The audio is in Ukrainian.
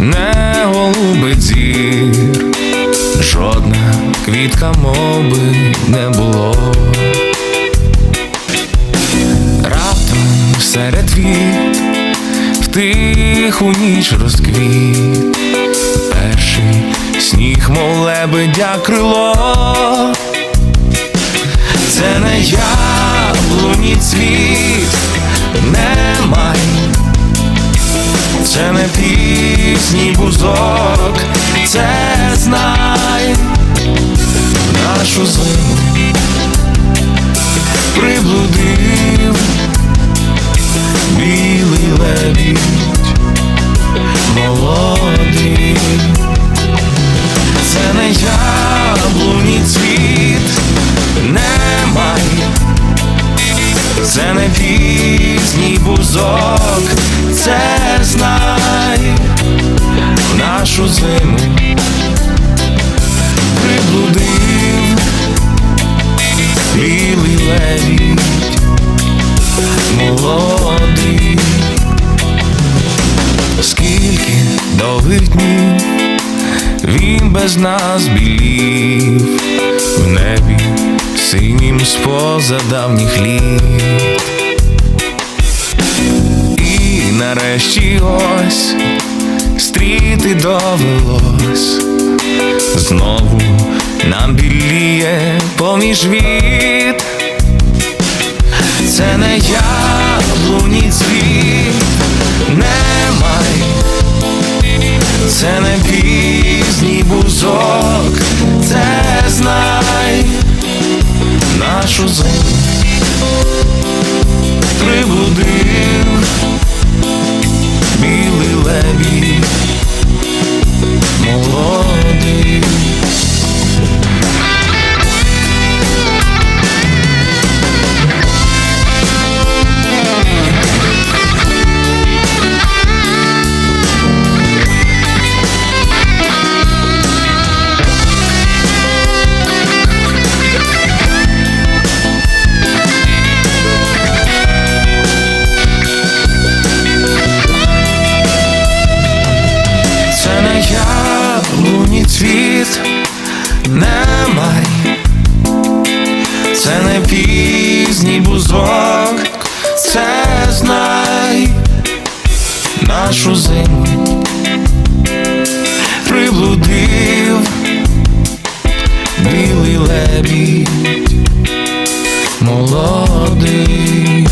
не голубить зір, жодна квітка моби не було. Раптом серед віт в тиху ніч розквіт, перший сніг, мов лебедя крило, це не яблуні цвіт. Це не пісній бузок, це знай нашу зиму. Приблудив білий лебідь молодий. Це не яблуні цвіт, не май, це не пізній бузок, нашу зиму приблудив білий лебідь молодий. Скільки довгих днів він без нас білів в небі синім споза давніх літ. І нарешті ось стріти довелось, знову нам біліє поміж віт. Це не яблуні цвіт, не май, це не пізній бузок, це знай нашу зиму цвіт, не май, це не пізній бузок, це знай нашу зиму приблудив білий лебідь молодий.